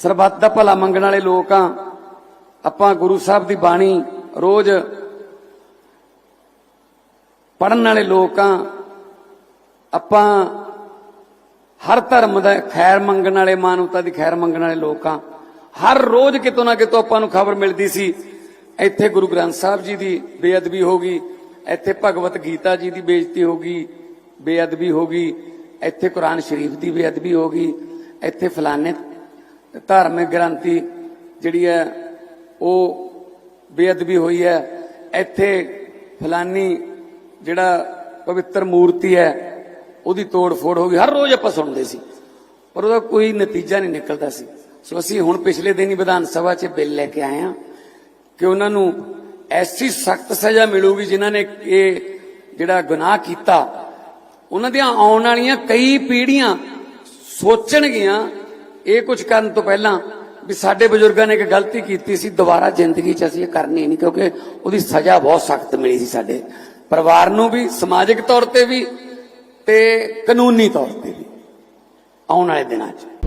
ਸਰਬੱਤ ਦਾ ਭਲਾ ਮੰਗਣ ਵਾਲੇ ਲੋਕ ਆ। ਆਪਾਂ ਗੁਰੂ ਸਾਹਿਬ ਦੀ ਬਾਣੀ ਰੋਜ਼ ਪੜਨ ਵਾਲੇ ਲੋਕ ਆ। ਆਪਾਂ ਹਰ ਧਰਮ ਦਾ ਖੈਰ ਮੰਗਣ ਵਾਲੇ, ਮਾਨਵਤਾ ਦੀ ਖੈਰ ਮੰਗਣ ਵਾਲੇ ਲੋਕ ਆ। ਹਰ ਰੋਜ਼ ਕਿਤੋਂ ਨਾ ਕਿਤੋਂ ਆਪਾਂ ਨੂੰ ਖਬਰ ਮਿਲਦੀ ਸੀ, ਇੱਥੇ ਗੁਰੂ ਗ੍ਰੰਥ ਸਾਹਿਬ ਜੀ ਦੀ ਬੇਅਦਬੀ ਹੋ ਗਈ, ਇੱਥੇ ਭਗਵਤ ਗੀਤਾ ਜੀ ਦੀ ਬੇਇੱਜ਼ਤੀ ਹੋ ਗਈ, ਬੇਅਦਬੀ ਹੋ ਗਈ, ਇੱਥੇ ਕੁਰਾਨ ਸ਼ਰੀਫ ਦੀ ਬੇਅਦਬੀ ਹੋ ਗਈ, ਇੱਥੇ ਫਲਾਣੇ ਧਾਰਮਿਕ ਗ੍ਰੰਥੀ ਜਿਹੜੀ ਹੈ, ਉਹ ਬੇਅਦਬੀ ਹੋਈ ਹੈ। ਇੱਥੇ ਫਲਾਨੀ ਜਿਹੜਾ ਪਵਿੱਤਰ ਮੂਰਤੀ ਹੈ, ਉਹਦੀ ਤੋੜ ਫੋੜ ਹੋ ਗਈ। ਹਰ ਰੋਜ਼ ਆਪਾਂ ਸੁਣਦੇ ਸੀ, ਪਰ ਉਹਦਾ ਕੋਈ ਨਤੀਜਾ ਨਹੀਂ ਨਿਕਲਦਾ ਸੀ। ਸੋ ਅਸੀਂ ਹੁਣ ਪਿਛਲੇ ਦਿਨ ਹੀ ਵਿਧਾਨ ਸਭਾ 'ਚ ਬਿੱਲ ਲੈ ਕੇ ਆਏ ਹਾਂ ਕਿ ਉਹਨਾਂ ਨੂੰ ਐਸੀ ਸਖਤ ਸਜ਼ਾ ਮਿਲੂਗੀ ਜਿਨ੍ਹਾਂ ਨੇ ਇਹ ਜਿਹੜਾ ਗੁਨਾਹ ਕੀਤਾ। ਉਹਨਾਂ ਦੀਆਂ ਆਉਣ ਵਾਲੀਆਂ ਕਈ ਪੀੜ੍ਹੀਆਂ ਸੋਚਣਗੀਆਂ ਇਹ ਕੁਝ ਕਰਨ ਤੋਂ ਪਹਿਲਾਂ ਵੀ ਸਾਡੇ ਬਜ਼ੁਰਗਾਂ ਨੇ ਇੱਕ ਗਲਤੀ ਕੀਤੀ ਸੀ, ਦੁਬਾਰਾ ਜ਼ਿੰਦਗੀ 'ਚ ਅਸੀਂ ਇਹ ਕਰਨੀ ਨਹੀਂ, ਕਿਉਂਕਿ ਉਹਦੀ ਸਜ਼ਾ ਬਹੁਤ ਸਖਤ ਮਿਲੀ ਸੀ ਸਾਡੇ ਪਰਿਵਾਰ ਨੂੰ ਵੀ, ਸਮਾਜਿਕ ਤੌਰ ਤੇ ਵੀ ਤੇ ਕਾਨੂੰਨੀ ਤੌਰ ਤੇ ਵੀ ਆਉਣ ਵਾਲੇ ਦਿਨਾਂ 'ਚ।